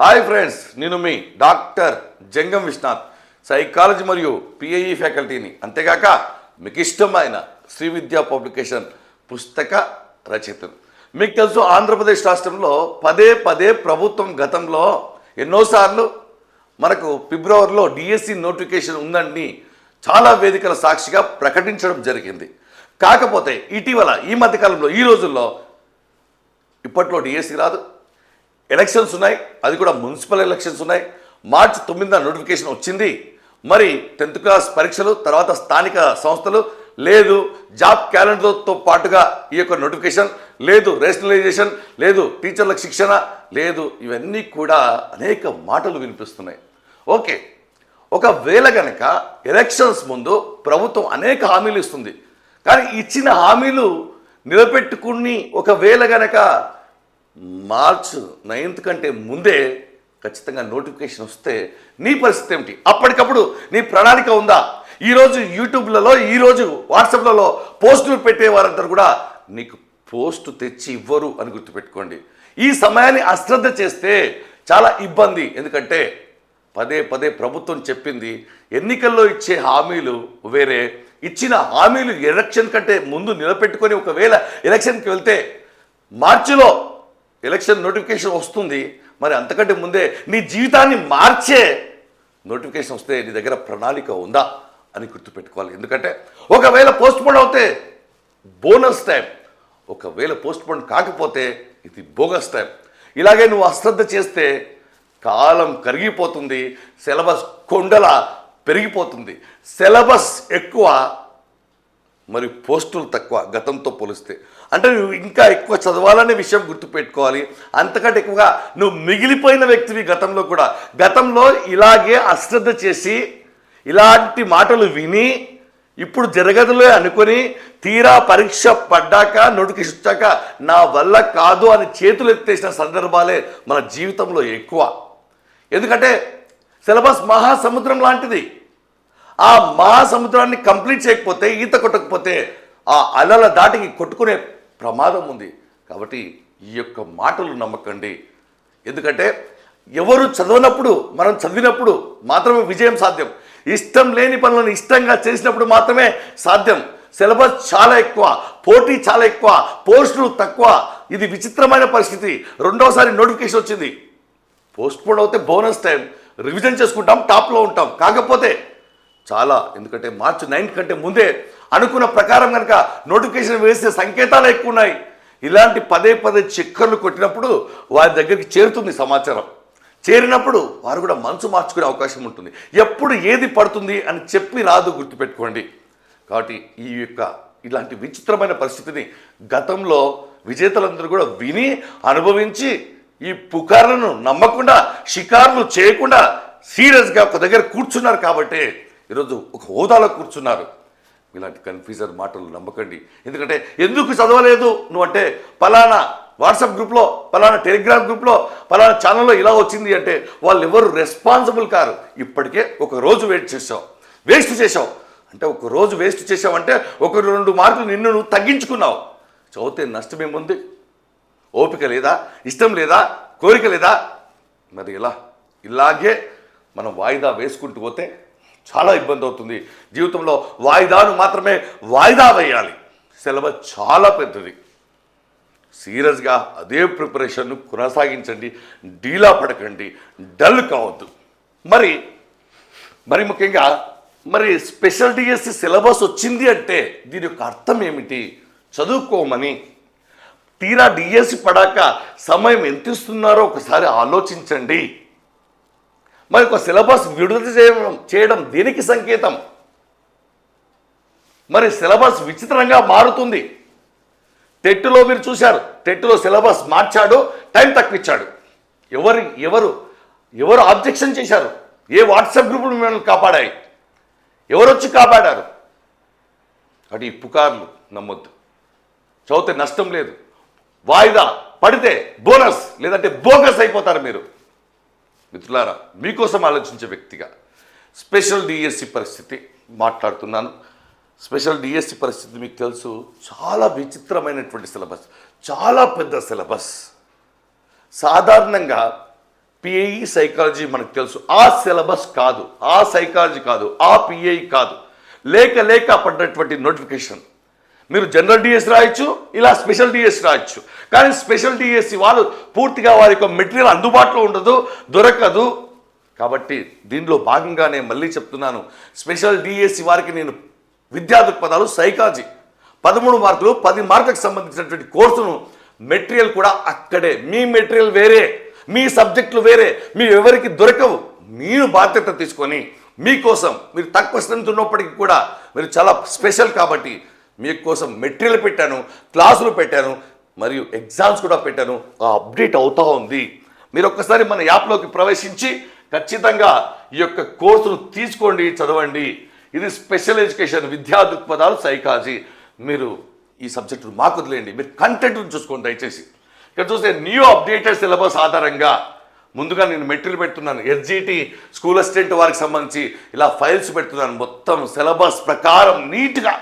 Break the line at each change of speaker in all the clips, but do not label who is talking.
Hi friends నేను మీ doctor Jangam Viswanath psychology మరియు పిఐఈ ఫ్యాకల్టీని. అంతేగాక మీకు ఇష్టమైన శ్రీ విద్యా పబ్లికేషన్ పుస్తక రచయితలు మీకు తెలుసు ఆంధ్రప్రదేశ్ రాష్ట్రంలో పదే పదే ప్రభుత్వం గతంలో ఎన్నోసార్లు మనకు ఫిబ్రవరిలో డిఎస్సి నోటిఫికేషన్ ఉందని చాలా వేదికల సాక్షిగా ప్రకటించడం జరిగింది. కాకపోతే ఇటీవల ఈ మధ్యకాలంలో ఈ రోజుల్లో ఇప్పట్లో డిఎస్సి రాదు ఎలక్షన్స్ ఉన్నాయి అది కూడా మున్సిపల్ ఎలక్షన్స్ ఉన్నాయి. మార్చి తొమ్మిదిన నోటిఫికేషన్ వచ్చింది. మరి టెన్త్ క్లాస్ పరీక్షలు తర్వాత స్థానిక సంస్థలు లేదు జాబ్ క్యాలెండర్తో పాటుగా ఈ యొక్క నోటిఫికేషన్ లేదు రేషనలైజేషన్ లేదు టీచర్లకు శిక్షణ లేదు ఇవన్నీ కూడా అనేక మాటలు వినిపిస్తున్నాయి. ఓకే ఒకవేళ గనక ఎలక్షన్స్ ముందు ప్రభుత్వం అనేక హామీలు ఇస్తుంది. కానీ ఇచ్చిన హామీలు నిలబెట్టుకుని ఒకవేళ గనక మార్చ్ నైన్త్ కంటే ముందే ఖచ్చితంగా నోటిఫికేషన్ వస్తే నీ పరిస్థితి ఏమిటి? అప్పటికప్పుడు నీ ప్రణాళిక ఉందా? ఈరోజు యూట్యూబ్లలో ఈరోజు వాట్సాప్లలో పోస్టులు పెట్టే వారందరూ కూడా నీకు పోస్టు తెచ్చి ఇవ్వరు అని గుర్తుపెట్టుకోండి. ఈ సమయాన్ని అశ్రద్ధ చేస్తే చాలా ఇబ్బంది. ఎందుకంటే పదే పదే ప్రభుత్వం చెప్పింది ఎన్నికల్లో ఇచ్చే హామీలు వేరే ఇచ్చిన హామీలు ఎలక్షన్ కంటే ముందు నిలబెట్టుకొని ఒకవేళ ఎలక్షన్కి వెళ్తే మార్చిలో ఎలక్షన్ నోటిఫికేషన్ వస్తుంది మరి అంతకంటే ముందే నీ జీవితాన్ని మార్చే నోటిఫికేషన్ వస్తే నీ దగ్గర ప్రణాళిక ఉందా అని గుర్తుపెట్టుకోవాలి. ఎందుకంటే ఒకవేళ పోస్ట్ పోన్ అవుతే బోనస్ టైం ఒకవేళ పోస్ట్ పోన్ కాకపోతే ఇది బోగస్ టైం. ఇలాగే నువ్వు అశ్రద్ధ చేస్తే కాలం కరిగిపోతుంది సిలబస్ కొండల పెరిగిపోతుంది. సిలబస్ ఎక్కువ మరి పోస్టులు తక్కువ గతంతో పోలిస్తే. అంటే నువ్వు ఇంకా ఎక్కువ చదవాలనే విషయం గుర్తుపెట్టుకోవాలి. అంతకంటే ఎక్కువగా నువ్వు మిగిలిపోయిన వ్యక్తివి గతంలో కూడా. గతంలో ఇలాగే అశ్రద్ధ చేసి ఇలాంటి మాటలు విని ఇప్పుడు జరగదులే అనుకొని తీరా పరీక్ష పడ్డాక నోటిఫికేషన్ వచ్చాక నా వల్ల కాదు అని చేతులు ఎత్తేసిన సందర్భాలే మన జీవితంలో ఎక్కువ. ఎందుకంటే సిలబస్ మహాసముద్రం లాంటిది. ఆ మహాసముద్రాన్ని కంప్లీట్ చేయకపోతే ఈత కొట్టకపోతే ఆ అలల దాటికి కొట్టుకునే ప్రమాదం ఉంది. కాబట్టి ఈ యొక్క మాటలు నమ్మకండి. ఎందుకంటే ఎవరు చదవనప్పుడు మనం చదివినప్పుడు మాత్రమే విజయం సాధ్యం. ఇష్టం లేని పనులను ఇష్టంగా చేసినప్పుడు మాత్రమే సాధ్యం. సిలబస్ చాలా ఎక్కువ పోటీ చాలా ఎక్కువ పోస్టులు తక్కువ. ఇది విచిత్రమైన పరిస్థితి. రెండోసారి నోటిఫికేషన్ వచ్చింది. పోస్ట్ పోన్ అవుతే బోనస్ టైం. రివిజన్ చేసుకుంటాం టాప్లో ఉంటాం. కాకపోతే చాలా ఎందుకంటే మార్చి నైన్త్ కంటే ముందే అనుకున్న ప్రకారం కనుక నోటిఫికేషన్ వేసే సంకేతాలు ఎక్కువ ఉన్నాయి. ఇలాంటి పదే పదే చిక్కర్లు కొట్టినప్పుడు వారి దగ్గరికి చేరుతుంది సమాచారం. చేరినప్పుడు వారు కూడా మనసు మార్చుకునే అవకాశం ఉంటుంది. ఎప్పుడు ఏది పడుతుంది అని చెప్పి రాదు గుర్తుపెట్టుకోండి. కాబట్టి ఈ యొక్క ఇలాంటి విచిత్రమైన పరిస్థితిని గతంలో విజేతలందరూ కూడా విని అనుభవించి ఈ పుకార్లను నమ్మకుండా షికారులు చేయకుండా సీరియస్గా ఒక దగ్గర కూర్చున్నారు కాబట్టి ఈరోజు ఒక హోదాలో కూర్చున్నారు. ఇలాంటి కన్ఫ్యూజన్ మాటలు నమ్మకండి. ఎందుకంటే ఎందుకు చదవలేదు? నువ్వు అంటే పలానా వాట్సాప్ గ్రూప్లో పలానా టెలిగ్రామ్ గ్రూప్లో పలానా ఛానల్లో ఇలా వచ్చింది అంటే వాళ్ళు ఎవరు రెస్పాన్సిబుల్ కారు? ఇప్పటికే ఒక రోజు వెయిట్ చేసావు వేస్ట్ చేసావు అంటే ఒక రోజు వేస్ట్ చేసావంటే ఒక రెండు మార్కులు నిన్ను నువ్వు తగ్గించుకున్నావు. చదివితే నష్టమేముంది ఓపిక లేదా? ఇష్టం లేదా? కోరిక లేదా? మరి ఇలా ఇలాగే మనం వాయిదా వేసుకుంటూ పోతే చాలా ఇబ్బంది అవుతుంది. జీవితంలో వాయిదాను మాత్రమే వాయిదా వేయాలి. సిలబస్ చాలా పెద్దది. సీరియస్గా అదే ప్రిపరేషన్ను కొనసాగించండి. డీలా పడకండి. డల్ కావద్దు. మరి మరి ముఖ్యంగా మరి స్పెషల్ డిఎస్సి సిలబస్ వచ్చింది అంటే దీని యొక్క అర్థం ఏమిటి? చదువుకోమని. తీరా డిఎస్సి పడాక సమయం ఎంత ఇస్తున్నారో ఒకసారి ఆలోచించండి. మరి ఒక సిలబస్ విడుదల చేయడం చేయడం దేనికి సంకేతం. మరి సిలబస్ విచిత్రంగా మారుతుంది. టెట్టులో మీరు చూశారు టెట్టులో సిలబస్ మార్చాడు టైం తక్కువ ఇచ్చాడు ఎవరు ఎవరు ఎవరు ఆబ్జెక్షన్ చేశారు? ఏ వాట్సాప్ గ్రూపులు మిమ్మల్ని కాపాడాయి? ఎవరు వచ్చి కాపాడారు? అటు ఈ పుకార్లు నమ్మొద్దు. చదివితే నష్టం లేదు. వాయిదా పడితే బోనస్ లేదంటే బోగస్ అయిపోతారు మీరు. మిత్రులారా మీకోసం ఆలోచించే వ్యక్తిగా స్పెషల్ డిఎస్సి పరిస్థితి మాట్లాడుతున్నాను. స్పెషల్ డిఎస్సి పరిస్థితి మీకు తెలుసు చాలా విచిత్రమైనటువంటి సిలబస్ చాలా పెద్ద సిలబస్. సాధారణంగా పిఏఈ సైకాలజీ మనకు తెలుసు. ఆ సిలబస్ కాదు ఆ సైకాలజీ కాదు ఆ పిఏఈ కాదు. లేక లేక పడ్డటువంటి నోటిఫికేషన్. మీరు జనరల్ డిఎస్ రాయొచ్చు ఇలా స్పెషల్ డిఎస్ రాయొచ్చు. కానీ స్పెషల్ డిఎస్సి వాళ్ళు పూర్తిగా వారి యొక్క మెటీరియల్ అందుబాటులో ఉండదు దొరకదు. కాబట్టి దీనిలో భాగంగానే మళ్ళీ చెప్తున్నాను. స్పెషల్ డిఎస్సి వారికి నేను విద్యా దృక్పథాలు సైకాలజీ. పదమూడు మార్కులు పది మార్కులకు సంబంధించినటువంటి కోర్సును మెటీరియల్ కూడా అక్కడే. మీ మెటీరియల్ వేరే మీ సబ్జెక్టులు వేరే మీ ఎవరికి దొరకవు. మీరు బాధ్యత తీసుకొని మీకోసం మీరు తక్కువ స్ట్రెంత్ ఉన్నప్పటికీ కూడా మీరు చాలా స్పెషల్ కాబట్టి మీకోసం మెటీరియల్ పెట్టాను క్లాసులు పెట్టాను మరియు ఎగ్జామ్స్ కూడా పెట్టాను. ఆ అప్డేట్ అవుతా ఉంది. మీరు ఒక్కసారి మన యాప్లోకి ప్రవేశించి ఖచ్చితంగా ఈ యొక్క కోర్సును తీసుకోండి చదవండి. ఇది స్పెషల్ ఎడ్యుకేషన్ విద్యా దృక్పథాలు సైకాలజీ. మీరు ఈ సబ్జెక్టు మాకు వదిలేయండి. మీరు కంటెంట్ చూసుకోండి దయచేసి. ఇక్కడ చూస్తే న్యూ అప్డేటెడ్ సిలబస్ ఆధారంగా ముందుగా నేను మెటీరియల్ పెడుతున్నాను. ఎస్జిటి స్కూల్ అసిస్టెంట్ వారికి సంబంధించి ఇలా ఫైల్స్ పెడుతున్నాను. మొత్తం సిలబస్ ప్రకారం నీట్గా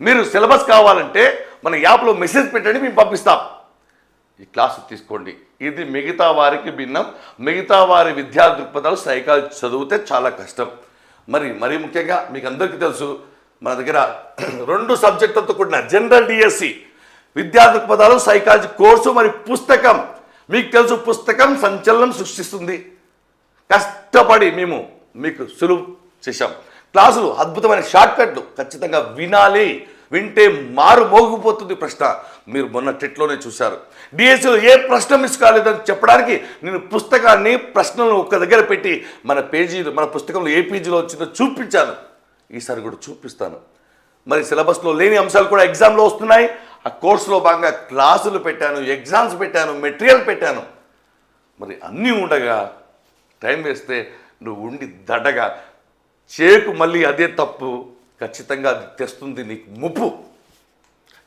మీరు సిలబస్ కావాలంటే మన యాప్లో మెసేజ్ పెట్టండి మేము పంపిస్తాం. ఈ క్లాసు తీసుకోండి. ఇది మిగతా వారికి భిన్నం. మిగతా వారి విద్యా దృక్పథాలు సైకాలజీ చదివితే చాలా కష్టం. మరి మరీ ముఖ్యంగా మీకు అందరికీ తెలుసు మన దగ్గర రెండు సబ్జెక్టులతో కూడిన జనరల్ డిఎస్సి విద్యా దృక్పథాలు సైకాలజీ కోర్సు మరి పుస్తకం. మీకు తెలుసు పుస్తకం సంచలనం సృష్టిస్తుంది. కష్టపడి మేము మీకు సులువు చేశాం. క్లాసులు అద్భుతమైన షార్ట్ కట్లు ఖచ్చితంగా వినాలి. వింటే మారు మోగిపోతుంది ప్రశ్న. మీరు మొన్న టెట్లోనే చూశారు. డిఎస్సిలో ఏ ప్రశ్న మిస్ కాలేదని చెప్పడానికి నేను పుస్తకాన్ని ప్రశ్నలను ఒక్క దగ్గర పెట్టి మన పేజీలో మన పుస్తకంలో ఏ పేజీలో వచ్చిందో చూపించాను. ఈసారి కూడా చూపిస్తాను. మరి సిలబస్లో లేని అంశాలు కూడా ఎగ్జామ్లో వస్తున్నాయి. ఆ కోర్సులో భాగంగా క్లాసులు పెట్టాను ఎగ్జామ్స్ పెట్టాను మెటీరియల్ పెట్టాను. మరి అన్నీ ఉండగా టైం వేస్తే నువ్వు ఉండి దడగా చేయకు మళ్ళీ అదే తప్పు. ఖచ్చితంగా అది తెస్తుంది నీకు ముప్పు.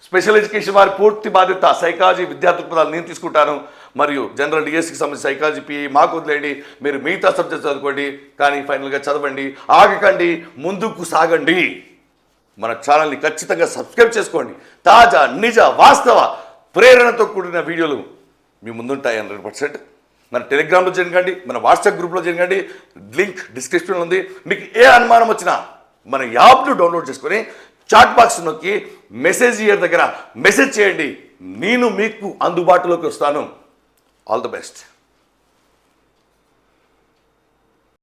స్పెషల్ ఎడ్యుకేషన్ వారి పూర్తి బాధ్యత సైకాలజీ విద్యార్థుల పదాలు నేను తీసుకుంటాను. మరియు జనరల్ డిఎస్సికి సంబంధించి సైకాలజీ పిఐ మాకు వదిలేయండి. మీరు మిగతా సబ్జెక్ట్ చదువుకోండి. కానీ ఫైనల్గా చదవండి. ఆగకండి. ముందుకు సాగండి. మన ఛానల్ని ఖచ్చితంగా సబ్స్క్రైబ్ చేసుకోండి. తాజా నిజ వాస్తవ ప్రేరణతో కూడిన వీడియోలు మీ ముందుంటాయి హండ్రెడ్ పర్సెంట్. మన టెలిగ్రామ్లో జరగండి మన వాట్సాప్ గ్రూప్లో జరగండి లింక్ డిస్క్రిప్షన్లో ఉంది. మీకు ఏ అనుమానం వచ్చినా మన యాప్ను డౌన్లోడ్ చేసుకొని చాట్ బాక్స్ నొక్కి మెసేజ్ ఇయర్ దగ్గర మెసేజ్ చేయండి. నేను మీకు అందుబాటులోకి వస్తాను. All the best